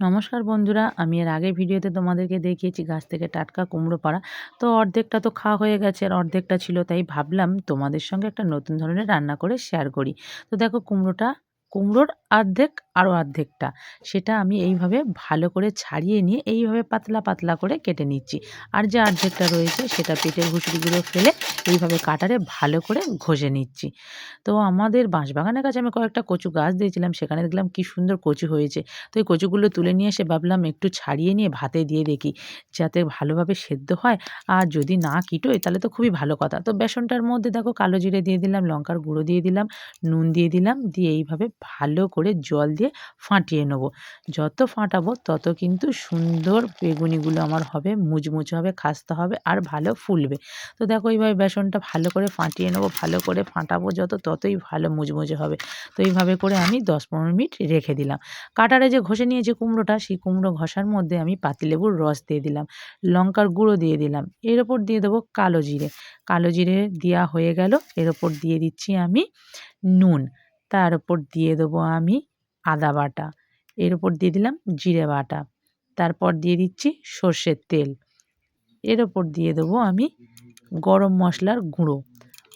নমস্কার বন্ধুরা, আমি এর আগে ভিডিওতে তোমাদেরকে দেখিয়েছি গাছ থেকে টাটকা কুমড়ো পাড়া। তো অর্ধেকটা তো খাওয়া হয়ে গেছে, আর অর্ধেকটা ছিল, তাই ভাবলাম তোমাদের সঙ্গে একটা নতুন ধরনের রান্না করে শেয়ার করি। তো দেখো কুমড়োটা, কুমড়োর অর্ধেক আরও অর্ধেকটা। সেটা আমি এইভাবে ভালো করে ছাড়িয়ে নিয়ে এইভাবে পাতলা পাতলা করে কেটে নিচ্ছি। আর যে অর্ধেকটা রয়েছে সেটা পেটের ভুসড়িগুলো ফেলে এইভাবে কাটারে ভালো করে ঘষে নিচ্ছি। তো আমাদের বাঁশবাগানের কাছে আমি কয়েকটা কচু গাছ দিয়েছিলাম, সেখানে দেখলাম কি সুন্দর কচু হয়েছে। তো এই কচুগুলো তুলে নিয়ে এসে ভাবলাম একটু ছাড়িয়ে নিয়ে ভাতে দিয়ে দেখি, যাতে ভালোভাবে সেদ্ধ হয়। আর যদি না কিটোয়, তাহলে তো খুবই ভালো কথা। তো বেসনটার মধ্যে দেখো কালো জিরে দিয়ে দিলাম, লঙ্কার গুঁড়ো দিয়ে দিলাম, নুন দিয়ে দিলাম, দিয়ে এইভাবে ভালো করে জল দিয়ে ফাটিয়ে নেব। যত ফাটাবো তত কিন্তু সুন্দর বেগুনিগুলো আমার হবে, মুচমুচে হবে, খাস্তা হবে আর ভালো ফুলবে। তো দেখো এইভাবে বেসনটা ভালো করে ফাটিয়ে নেব, ভালো করে ফাটাবো যত ততই ভালো মুচমুচে হবে। তো এইভাবে করে আমি দশ পনেরো মিনিট রেখে দিলাম। কাটারে যে ঘষে নিয়েছে কুমড়োটা, সেই কুমড়ো ঘষার মধ্যে আমি পাতিলেবুর রস দিয়ে দিলাম, লঙ্কার গুঁড়ো দিয়ে দিলাম। এর ওপর দিয়ে দেবো কালো জিরে। কালো জিরে দেওয়া হয়ে গেল, এর ওপর দিয়ে দিচ্ছি আমি নুন। তার ওপর দিয়ে দেবো আমি আদা বাটা। এর উপর দিয়ে দিলাম জিরে বাটা। তারপর দিয়ে দিচ্ছি সর্ষের তেল। এর ওপর দিয়ে দেবো আমি গরম মশলার গুঁড়ো।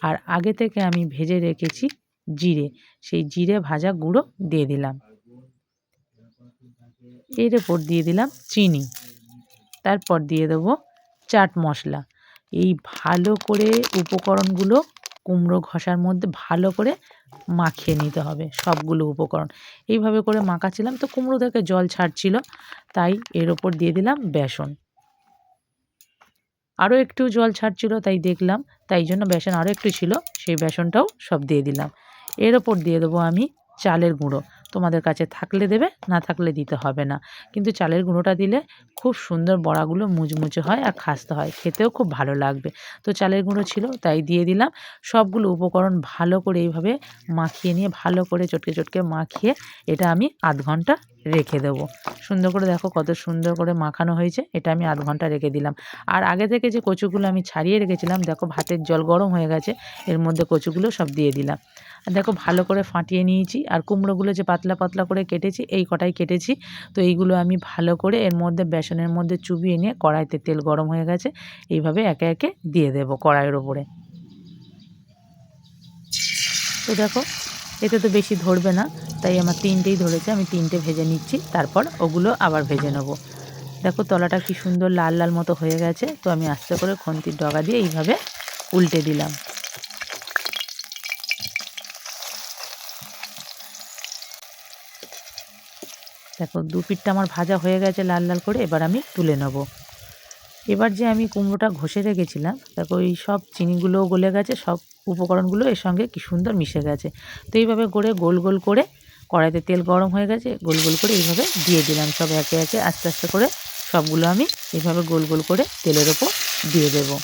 আর আগে থেকে আমি ভেজে রেখেছি জিরে। সেই জিরে ভাজা গুঁড়ো দিয়ে দিলাম। এর ওপর দিয়ে দিলাম চিনি। তারপর দিয়ে দেবো চাট মশলা। এই ভালো করে উপকরণগুলো কুমড়ো ঘষার মধ্যে ভালো করে মাখিয়ে নিতে হবে সবগুলো উপকরণ। এইভাবে করে মাখাচ্ছিলাম তো কুমড়ো থেকে জল ছাড়ছিল, তাই এর ওপর দিয়ে দিলাম বেসন। আরও একটু জল ছাড়ছিল, তাই দেখলাম, তাই জন্য বেসন আরও একটু ছিল, সেই বেসনটাও সব দিয়ে দিলাম। এর ওপর দিয়ে দেবো আমি চালের গুঁড়ো। তোমাদের কাছে থাকলে দেবে, না থাকলে দিতে হবে না। কিন্তু চালের গুঁড়োটা দিলে খুব সুন্দর বড়াগুলো মুচমুচে হয় আর খাস্তে হয়। খেতেও খুব ভালো লাগবে। তো চালের গুঁড়ো ছিল, তাই দিয়ে দিলাম। সবগুলো উপকরণ ভালো করে এইভাবে মাখিয়ে নিয়ে, ভালো করে চটকে চটকে মাখিয়ে এটা আমি আধ ঘণ্টা রেখে দেবো। সুন্দর করে দেখো কত সুন্দর করে মাখানো হয়েছে, এটা আমি আধ ঘণ্টা রেখে দিলাম। আর আগে থেকে যে কচুগুলো আমি ছাড়িয়ে রেখেছিলাম, দেখো ভাতের জল গরম হয়ে গেছে, এর মধ্যে কচুগুলো সব দিয়ে দিলাম। দেখো ভালো করে ফাটিয়ে নিয়েছি, আর কুমড়োগুলো যে পাতলা পাতলা করে কেটেছি, এই কটাই কেটেছি। তো এইগুলো আমি ভালো করে এর মধ্যে বেসনের মধ্যে চুবিয়ে নিয়ে কড়াইতে তেল গরম হয়ে গেছে, এইভাবে একে একে দিয়ে দেবো কড়াইয়ের ওপরে। তো দেখো, এতে তো বেশি ধরবে না, তাই আমার তিনটেই ধরেছে, আমি তিনটে ভেজে নিচ্ছি, তারপর ওগুলো আবার ভেজে নেব। দেখো তলাটা কি সুন্দর লাল লাল মতো হয়ে গেছে, তো আমি আস্তে করে খন্তির ডগা দিয়ে এইভাবে উল্টে দিলাম। দেখো, দু পিঠটা আমার ভাজা হয়ে গেছে লাল লাল করে, এবার আমি তুলে নেব। এবার যে আমি কুমড়োটা ঘষে রেখেছিলাম, দেখো, এই সব চিনিগুলোও গলে গেছে, সব উপকরণগুলো এর সঙ্গে কি সুন্দর মিশে গেছে। তো এইভাবে করে গোল গোল করে কড়াইতে তেল গরম হয়ে গেছে, গোল গোল করে এইভাবে দিয়ে দিলাম সব একে একে, আস্তে আস্তে করে সবগুলো আমি এইভাবে গোল গোল করে তেলের ওপর দিয়ে দেবো।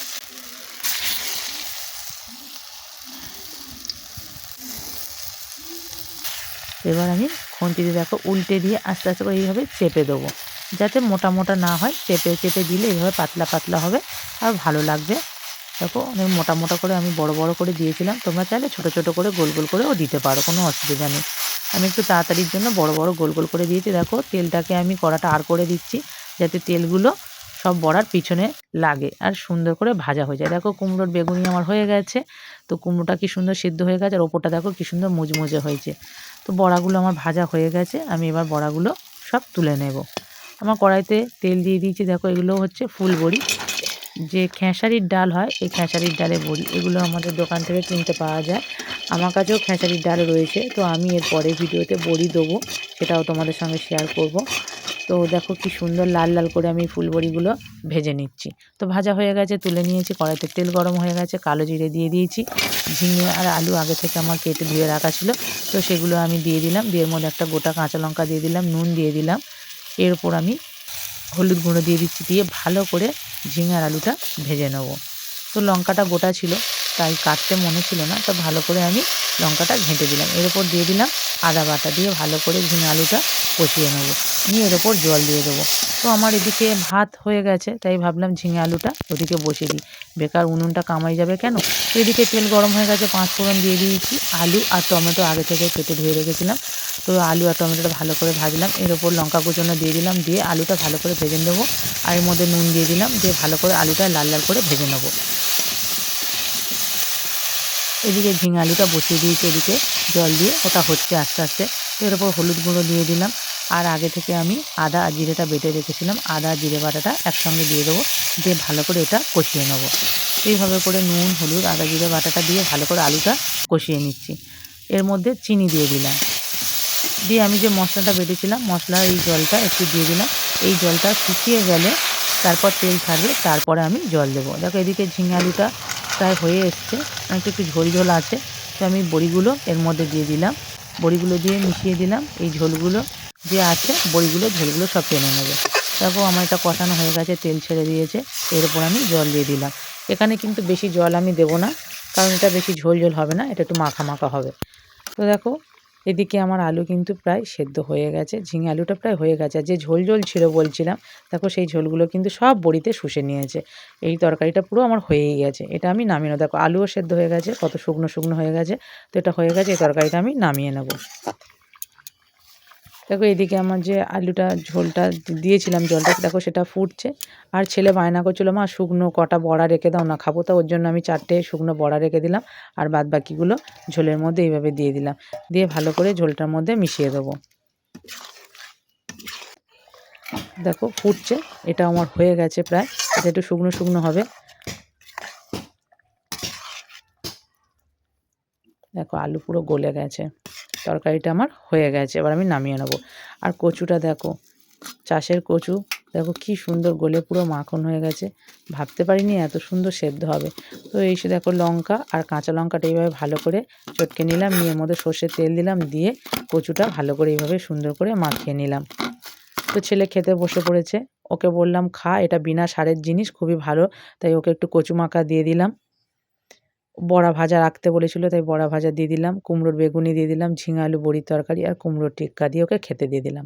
এবার আমি খুন্তিতে দেখো উল্টে দিয়ে আস্তে আস্তে করে এইভাবে চেপে দেবো। যাতে মোটা মোটা না হয়, চেপে চেপে দিলে এইভাবে পাতলা পাতলা হবে আর ভালো লাগবে। দেখো, অনেক মোটা মোটা করে আমি বড় বড় করে দিয়েছিলাম। তোমরা চাইলে ছোটো ছোটো করে গোল গোল করেও দিতে পারো, কোনো অসুবিধা নেই। আমি একটু তাড়াতাড়ির জন্য বড় বড় গোল গোল করে দিয়েছি। দেখো, তেলটাকে আমি কড়াটা আর করে দিচ্ছি, যাতে তেলগুলো সব বড়ার পিছনে লাগে আর সুন্দর করে ভাজা হয়ে যায়। দেখো কুমড়োর বেগুনি আমার হয়ে গেছে, তো কুমড়োটা কি সুন্দর সিদ্ধ হয়ে গেছে আর ওপরটা দেখো কি সুন্দর মুজমুজে হয়েছে। তো বড়াগুলো আমার ভাজা হয়ে গেছে, আমি এবার বড়াগুলো সব তুলে নেব। আমার কড়াইতে তেল দিয়ে দিয়েছি, দেখো এগুলো হচ্ছে ফুল বড়ি যে খেসারির ডাল হয়, এই খেসারির ডালে বড়ি, এগুলো আমাদের দোকান থেকে কিনতে পাওয়া যায়। আমার কাছেও খেসারির ডাল রয়েছে, তো আমি এর পরে ভিডিওতে বড়ি দেবো, সেটাও তোমাদের সঙ্গে শেয়ার করব। তো দেখো কি সুন্দর লাল লাল করে আমি ফুলবড়িগুলো ভেজে নিচ্ছি। তো ভাজা হয়ে গেছে, তুলে নিয়েছি, কড়াইতে তেল গরম হয়ে গেছে, কালো জিরে দিয়ে দিয়েছি, ঝিঙে আর আলু আগে থেকে আমার কেটে ধুয়ে রাখা ছিল, তো সেগুলো আমি দিয়ে দিলাম, দিয়ে মধ্যে একটা গোটা কাঁচা লঙ্কা দিয়ে দিলাম, নুন দিয়ে দিলাম, এর এরপর আমি হলুদ গুঁড়ো দিয়ে দিচ্ছি, দিয়ে ভালো করে ঝিঙে আর আলুটা ভেজে নেব। তো লঙ্কাটা গোটা ছিল তাই কাটতে মনে ছিল না, তো ভালো করে আমি লঙ্কাটা ঘেঁটে দিলাম। এর ওপর দিয়ে দিলাম আদা বাটা দিয়ে ভালো করে ঝিঙে আলুটা কষিয়ে নেব। নিয়ে এর ওপর জল দিয়ে দেবো। তো আমার এদিকে ভাত হয়ে গেছে, তাই ভাবলাম ঝিঙে আলুটা ওদিকে বসিয়ে দিই। বেকার উনুনটা কামাই যাবে কেন? এদিকে তেল গরম হয়ে গেছে, পাঁচ ফোড়ন দিয়ে দিয়েছি। আলু আর টমেটো আগে থেকে কেটে ধুয়ে রেখেছিলাম। তো আলু আর টমেটোটা ভালো করে ভাজলাম। এর ওপর লঙ্কা কুচনো দিয়ে দিলাম, দিয়ে আলুটা ভালো করে ভেজে নেব। আর এর মধ্যে নুন দিয়ে দিলাম, দিয়ে ভালো করে আলুটা লাল লাল করে ভেজে নেব। এদিকে ঝিঙে আলুটা বসিয়ে দিয়েছি এদিকে জল দিয়ে, ওটা হচ্ছে আস্তে আস্তে। এর ওপর হলুদ গুঁড়ো দিয়ে দিলাম। আর আগে থেকে আমি আদা আর জিরেটা বেটে রেখেছিলাম। আদা জিরে বাটাটা একসঙ্গে দিয়ে দেবো। দিয়ে ভালো করে এটা কষিয়ে নেব। এইভাবে করে নুন, হলুদ, আদা, জিরে বাটাটা দিয়ে ভালো করে আলুটা কষিয়ে নিচ্ছি। এর মধ্যে চিনি দিয়ে দিলাম। দিয়ে আমি যে মশলাটা বেটেছিলাম, মশলা এই জলটা একটু দিয়ে দিলাম। এই জলটা শুকিয়ে গেলে তারপর তেল ছাড়বে, তারপরে আমি জল দেবো। দেখো এদিকে ঝিঙে আলুটা প্রায় হয়ে এসছে। অনেকটা একটু ঝোল ঝোল আছে, তো আমি বড়িগুলো এর মধ্যে দিয়ে দিলাম। বড়িগুলো দিয়ে মিশিয়ে দিলাম এই ঝোলগুলো। যে আছে, বড়িগুলো, ঝোলগুলো সব টেনে নেবে। তারপর আমার এটা কষানো হয়ে গেছে, তেল ছেড়ে দিয়েছে, এর উপর আমি জল দিয়ে দিলাম। এখানে কিন্তু বেশি জল আমি দেবো না, কারণ এটা বেশি ঝোল ঝোল হবে না, এটা একটু মাখা মাখা হবে। তো দেখো এদিকে আমার আলু কিন্তু প্রায় সেদ্ধ হয়ে গেছে, ঝিঙে আলুটা প্রায় হয়ে গেছে। যে ঝোল ঝোল ছিল বলছিলাম, দেখো সেই ঝোলগুলো কিন্তু সব বড়িতে শুষে নিয়েছে। এই তরকারিটা পুরো আমার হয়েই গেছে। এটা আমি নামিয়ে নেব। দেখো, আলুও সেদ্ধ হয়ে গেছে, কত শুকনো শুকনো হয়ে গেছে। তো এটা হয়ে গেছে, এই তরকারিটা আমি নামিয়ে নেব। দেখো এদিকে আমার যে আলুটা, ঝোলটা দিয়েছিলাম জলটা, দেখো সেটা ফুটছে। আর ছেলে বায়না করছিল, মা, শুকনো কটা বড়া রেখে দাও, না খাব। তা ওর জন্য আমি চারটে শুকনো বড়া রেখে দিলাম আর বাদ বাকিগুলো ঝোলের মধ্যে এইভাবে দিয়ে দিলাম। দিয়ে ভালো করে ঝোলটার মধ্যে মিশিয়ে দেবো। দেখো ফুটছে এটা আমার হয়ে গেছে প্রায়। এটা একটু শুকনো শুকনো হবে। দেখো আলু পুরো গলে গেছে। তরকারিটা আমার হয়ে গেছে, এবার আমি নামিয়ে নেব। আর কচুটা দেখো, চাষের কচু, দেখো কি সুন্দর গলে পুরো মাখন হয়ে গেছে। ভাবতে পারিনি এত সুন্দর সেদ্ধ হবে। তো এই সে দেখো লঙ্কা আর কাঁচা লঙ্কাটা এইভাবে ভালো করে চটকে নিলাম, নিয়ে মধ্যে সর্ষের তেল দিলাম, দিয়ে কচুটা ভালো করে এইভাবে সুন্দর করে মাখিয়ে নিলাম। তো ছেলে খেতে বসে পড়েছে, ওকে বললাম, খা, এটা বিনা সারের জিনিস, খুবই ভালো। তাই ওকে একটু কচু মাখা দিয়ে দিলাম। বড়া ভাজা রাখতে বলেছিল, তাই বড়া ভাজা দিয়ে দিলাম, কুমড়োর বেগুনি দিয়ে দিলাম, ঝিঙে আলু বড়ির তরকারি আর কুমড়োর টিক্কা দিয়ে ওকে খেতে দিয়ে দিলাম।